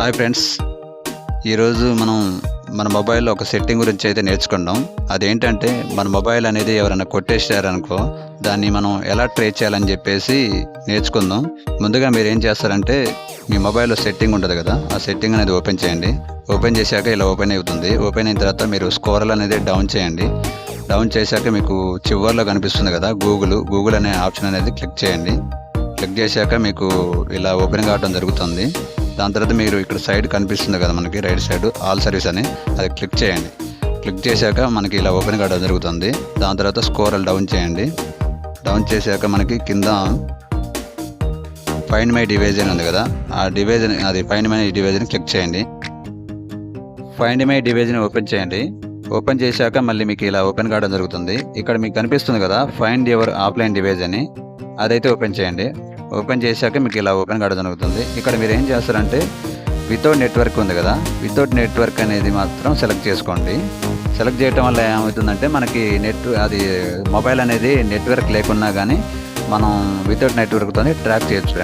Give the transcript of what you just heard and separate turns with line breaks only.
Hi friends ఈరోజు మనం మన మొబైల్లో ఒక సెట్టింగ్ గురించి అయితే నేర్చుకున్నాం అదేంటంటే మన మొబైల్ అనేది ఎవరైనా కొట్టేసారనుకో దాన్ని మనం ఎలా ట్రేస్ చేయాలని చెప్పేసి నేర్చుకుందాం. ముందుగా మీరు ఏం చేస్తారంటే మీ మొబైల్లో సెట్టింగ్ ఉంటుంది కదా ఆ సెట్టింగ్ అనేది ఓపెన్ చేయండి. ఓపెన్ చేశాక ఇలా ఓపెన్ అవుతుంది. ఓపెన్ అయిన తర్వాత మీరు స్కోరల్ అనేది డౌన్ చేయండి. డౌన్ చేశాక మీకు చివర్లో కనిపిస్తుంది కదా గూగుల్ గూగుల్ అనే ఆప్షన్ అనేది క్లిక్ చేయండి. క్లిక్ చేశాక మీకు ఇలా ఓపెన్ కావడం జరుగుతుంది. దాని తర్వాత మీరు ఇక్కడ సైడ్ కనిపిస్తుంది కదా మనకి రైట్ సైడ్ ఆల్ సర్వీస్ అని. అది క్లిక్ చేయండి. క్లిక్ చేశాక మనకి ఇలా ఓపెన్ కావడం జరుగుతుంది. దాని తర్వాత స్కోరల్ డౌన్ చేయండి. డౌన్ చేశాక మనకి కింద ఫైండ్ మై డివిజన్ ఉంది కదా. ఆ డివిజన్ అది ఫైండ్ మై డివిజన్ క్లిక్ చేయండి. ఫైండ్ మై డివిజన్ ఓపెన్ చేయండి. ఓపెన్ చేశాక మళ్ళీ మీకు ఇలా ఓపెన్ కావడం జరుగుతుంది. ఇక్కడ మీకు కనిపిస్తుంది కదా ఫైండ్ యువర్ ఆఫ్లైన్ డివైజ్ అని. అదైతే ఓపెన్ చేయండి. ఓపెన్ చేశాక మీకు ఇలా ఓపెన్ కావడం జరుగుతుంది ఇక్కడ మీరు ఏం చేస్తారంటే వితౌట్ నెట్వర్క్ ఉంది కదా వితౌట్ నెట్వర్క్ అనేది మాత్రం సెలెక్ట్ చేసుకోండి. సెలెక్ట్ చేయడం వల్ల ఏమవుతుందంటే మనకి నెట్ అది మొబైల్ అనేది నెట్వర్క్ లేకున్నా కానీ మనం వితౌట్ నెట్వర్క్తో ట్రాక్ చేయొచ్చు